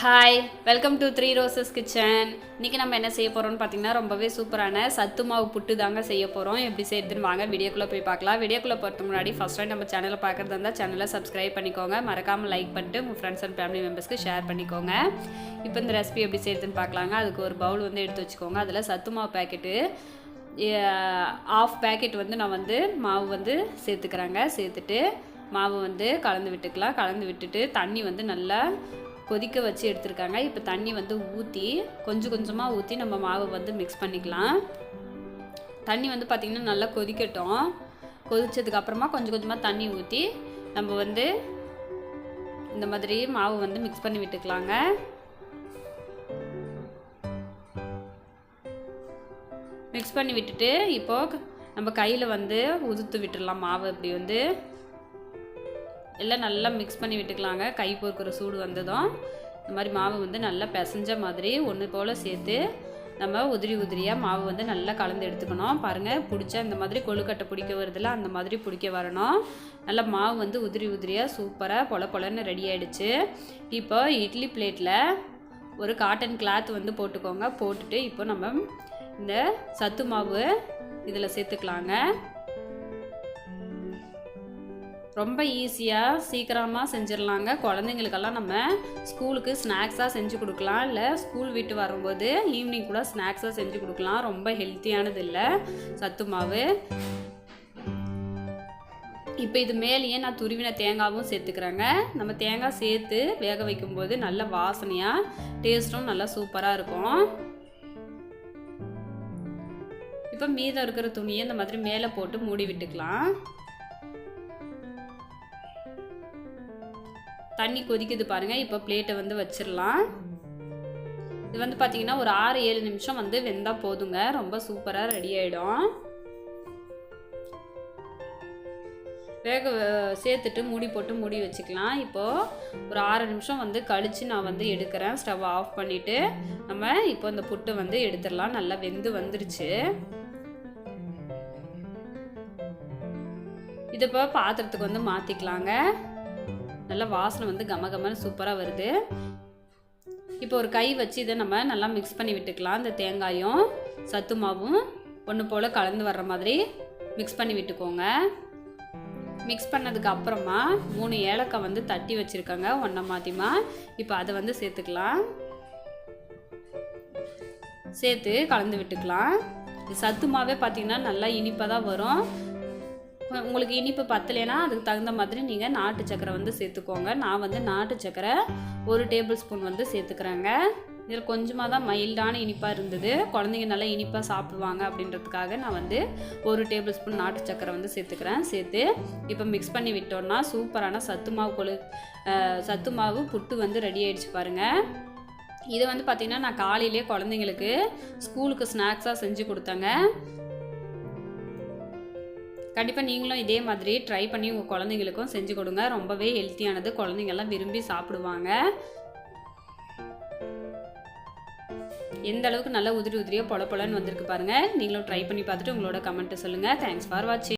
Hi welcome to three roses kitchen இன்றைக்கி நம்ம என்ன செய்ய போகிறோம்னு பார்த்தீங்கன்னா ரொம்பவே சூப்பரான சத்து மாவு புட்டு தாங்க செய்ய போகிறோம் எப்படி செய்யுதுன்னு வாங்க வீடியோக்குள்ளே போய் பார்க்கலாம். வீடியோக்குள்ளே போகிறது முன்னாடி ஃபஸ்ட் டைம் நம்ம சேனலை பார்க்குறதா இருந்தால் சேனலை சப்ஸ்கிரைப் பண்ணிக்கோங்க. மறக்காமல் லைக் பண்ணிட்டு உங்கள் ஃப்ரெண்ட்ஸ் அண்ட் ஃபேமிலி மெம்பர்ஸ்க்கு ஷேர் பண்ணிக்கோங்க. இப்போ இந்த ரெசிபி எப்படி செய்யுதுன்னு பார்க்கலாங்க. அதுக்கு ஒரு பவுல் வந்து எடுத்து வச்சுக்கோங்க. அதில் சத்து மாவு பேக்கெட்டு ஆஃப் பேக்கெட் வந்து நான் வந்து மாவு வந்து சேர்த்துக்கிறேங்க. சேர்த்துட்டு மாவு வந்து கலந்து விட்டுக்கலாம். கலந்து விட்டுட்டு தண்ணி வந்து நல்லா கொதிக்க வச்சு எடுத்திருக்காங்க. இப்போ தண்ணி வந்து ஊற்றி கொஞ்சம் கொஞ்சமாக ஊற்றி நம்ம மாவை வந்து மிக்ஸ் பண்ணிக்கலாம். தண்ணி வந்து பார்த்திங்கன்னா நல்லா கொதிக்கட்டும். கொதித்ததுக்கப்புறமா கொஞ்சம் கொஞ்சமாக தண்ணி ஊற்றி நம்ம வந்து இந்த மாதிரி மாவு வந்து மிக்ஸ் பண்ணி விட்டுக்கலாங்க. மிக்ஸ் பண்ணி விட்டுட்டு இப்போது நம்ம கையில் வந்து உதுத்து விட்டுடலாம் மாவு இப்படி வந்து. எல்லாம் நல்லா மிக்ஸ் பண்ணி விட்டுக்கலாங்க. கை பொறுக்கிற சூடு வந்ததும் இந்த மாதிரி மாவு வந்து நல்லா பிசைஞ்ச மாதிரி ஒன்று போல் சேர்த்து நம்ம உதிரி உதிரியாக மாவு வந்து நல்லா கலந்து எடுத்துக்கணும். பாருங்கள் பிடிச்சா இந்த மாதிரி கொழுக்கட்டை பிடிக்க வருதுல அந்த மாதிரி பிடிக்க வரணும். நல்லா மாவு வந்து உதிரி உதிரியாக சூப்பராக பொல பொலன்னு ரெடி ஆகிடுச்சு இப்போ இட்லி பிளேட்டில் ஒரு காட்டன் கிளாத் வந்து போட்டுக்கோங்க. போட்டுட்டு இப்போ நம்ம இந்த சத்து மாவு இதில் சேர்த்துக்கலாங்க. ரொம்ப ஈஸியாக சீக்கிரமாக செஞ்சிடலாங்க. குழந்தைங்களுக்கெல்லாம் நம்ம ஸ்கூலுக்கு ஸ்நாக்ஸாக செஞ்சு கொடுக்கலாம். இல்லை ஸ்கூல் விட்டு வரும்போது ஈவினிங் கூட ஸ்நாக்ஸாக செஞ்சு கொடுக்கலாம். ரொம்ப ஹெல்த்தியானது இல்லை. சத்து மாவு. இப்போ இது மேலேயே நான் துருவின தேங்காவும் சேர்த்துக்கிறேங்க. நம்ம தேங்காய் சேர்த்து வேக வைக்கும்போது நல்ல வாசனையாக டேஸ்ட்டும் நல்லா சூப்பராக இருக்கும். இப்போ மீதம் இருக்கிற துணியை இந்த மாதிரி மேலே போட்டு மூடி விட்டுக்கலாம். தண்ணி கொதிக்குது பாருங்கள் இப்போ பிளேட்டை வந்து வச்சிடலாம் இது வந்து பார்த்தீங்கன்னா ஒரு ஆறு ஏழு நிமிஷம் வந்து வெந்தால் போதுங்க. ரொம்ப சூப்பராக ரெடி ஆகிடும் வேக சேர்த்துட்டு மூடி போட்டு மூடி வச்சுக்கலாம். இப்போது ஒரு ஆறு நிமிஷம் வந்து கழித்து நான் வந்து எடுக்கிறேன். ஸ்டவ் ஆஃப் பண்ணிவிட்டு நம்ம இப்போ இந்த புட்டை வந்து எடுத்துடலாம் நல்லா வெந்து வந்துருச்சு. இதை இப்போ பாத்திரத்துக்கு வந்து மாற்றிக்கலாங்க நல்லா வாசனை வந்து கம கமன்னு சூப்பராக வருது. இப்போ ஒரு கை வச்சு இதை நம்ம நல்லா மிக்ஸ் பண்ணி விட்டுக்கலாம். இந்த தேங்காயும் சத்து மாவும் ஒன்று போல் கலந்து வர்ற மாதிரி மிக்ஸ் பண்ணி விட்டுக்கோங்க. மிக்ஸ் பண்ணதுக்கு அப்புறமா மூணு ஏலக்காய் வந்து தட்டி வச்சுருக்காங்க ஒன்றை மாற்றிமா இப்போ அதை வந்து சேர்த்துக்கலாம். சேர்த்து கலந்து விட்டுக்கலாம். சத்து மாவே பார்த்திங்கன்னா நல்லா இனிப்பாக தான் வரும். உங்களுக்கு இனிப்பு பத்தலைன்னா அதுக்கு தகுந்த மாதிரி நீங்கள் நாட்டு சக்கரை வந்து சேர்த்துக்கோங்க. நான் வந்து நாட்டு சக்கரை ஒரு டேபிள் ஸ்பூன் வந்து சேர்த்துக்கிறேங்க. இதில் கொஞ்சமாக தான் மைல்டான இனிப்பாக இருந்தது. குழந்தைங்க நல்லா இனிப்பாக சாப்பிடுவாங்க அப்படின்றதுக்காக நான் வந்து ஒரு டேபிள் ஸ்பூன் நாட்டு சக்கரை வந்து சேர்த்துக்கிறேன். சேர்த்து இப்போ மிக்ஸ் பண்ணி விட்டோம்னா சூப்பரான சத்து மாவு கொழு சத்து மாவு புட்டு வந்து ரெடி ஆகிடுச்சு பாருங்கள் இது வந்து பார்த்திங்கன்னா நான் காலையிலே குழந்தைங்களுக்கு ஸ்கூலுக்கு ஸ்நாக்ஸாக செஞ்சு கொடுத்தேங்க. கண்டிப்பாக நீங்களும் இதே மாதிரி ட்ரை பண்ணி உங்கள் குழந்தைங்களுக்கும் செஞ்சு கொடுங்க. ரொம்பவே ஹெல்த்தியானது குழந்தைங்கள்லாம் விரும்பி சாப்பிடுவாங்க. எந்த அளவுக்கு நல்லா உதிரி உதிரியாக பொல பொலன்னு வந்திருக்கு பாருங்கள் நீங்களும் ட்ரை பண்ணி பார்த்துட்டு உங்களோட கமெண்ட்டை சொல்லுங்கள் தேங்க்ஸ் ஃபார் வாட்சிங்